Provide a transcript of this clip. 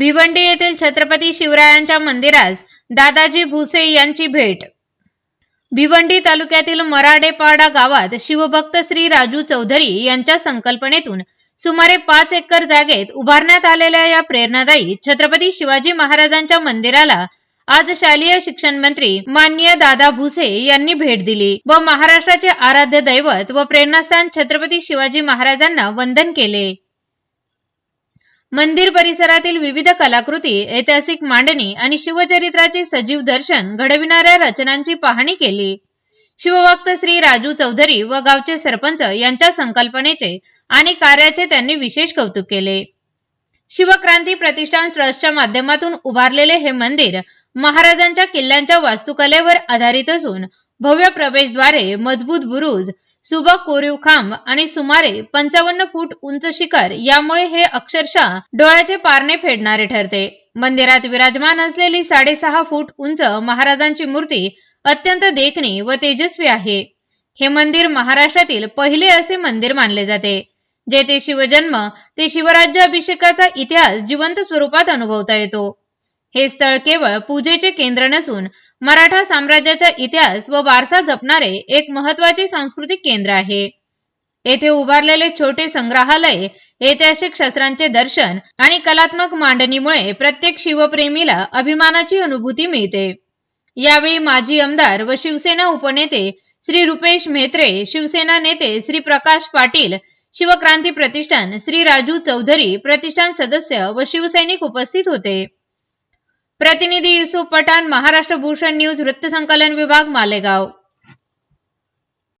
भिवंडी येथील छत्रपती शिवरायांच्या मंदिरास दादाजी भुसे यांची भेट. भिवंडी तालुक्यातील मराडेपाडा गावात शिवभक्त श्री राजू चौधरी यांच्या संकल्पनेतून सुमारे पाच एकर जागेत उभारण्यात आलेल्या या प्रेरणादायी छत्रपती शिवाजी महाराजांच्या मंदिराला आज शालेय शिक्षण मंत्री मान्य दादा भुसे यांनी भेट दिली व महाराष्ट्राचे आराध्य दैवत व प्रेरणास्थान छत्रपती शिवाजी महाराजांना वंदन केले. मंदिर परिसरातील विविध कलाकृती ऐतिहासिक मांडणी आणि शिवचरित्राचे सजीव दर्शन घडविणाऱ्या रचनांची पाहणी केली. शिवभक्त श्री राजू चौधरी व गावचे सरपंच यांच्या संकल्पनेचे आणि कार्याचे त्यांनी विशेष कौतुक केले. शिवक्रांती प्रतिष्ठान ट्रस्टच्या माध्यमातून उभारलेले हे मंदिर महाराजांच्या किल्ल्यांच्या वास्तुकलेवर आधारित असून भव्य प्रवेशद्वारे मजबूत बुरुज सुबक कोरीव खांब आणि सुमारे पंचावन्न फूट उंच शिखर यामुळे हे अक्षरशः डोळ्याचे पारणे फेडणारे ठरते. मंदिरात विराजमान असलेली साडेसहा फूट उंच महाराजांची मूर्ती अत्यंत देखणी व तेजस्वी आहे. हे मंदिर महाराष्ट्रातील पहिले असे मंदिर मानले जाते. जेथे शिवजन्म ते शिवराज्याभिषेकाचा इतिहास जिवंत स्वरूपात अनुभवता येतो. हे स्थळ केवळ पूजेचे केंद्र नसून मराठा साम्राज्याचा इतिहास व वारसा जपणारे एक महत्त्वाचे सांस्कृतिक केंद्र आहे. येथे उभारलेले छोटे संग्रहालय ऐतिहासिक शस्त्रांचे दर्शन आणि कलात्मक मांडणीमुळे प्रत्येक शिवप्रेमीला अभिमानाची अनुभूती मिळते. यावेळी माजी आमदार व शिवसेना उपनेते श्री रुपेश म्हेत्रे शिवसेना नेते श्री प्रकाश पाटील शिवक्रांती प्रतिष्ठान श्री राजू चौधरी प्रतिष्ठान सदस्य व शिवसैनिक उपस्थित होते. प्रतिनिधी युसुफ पठाण महाराष्ट्र भूषण न्यूज वृत्तसंकलन विभाग मालेगाव.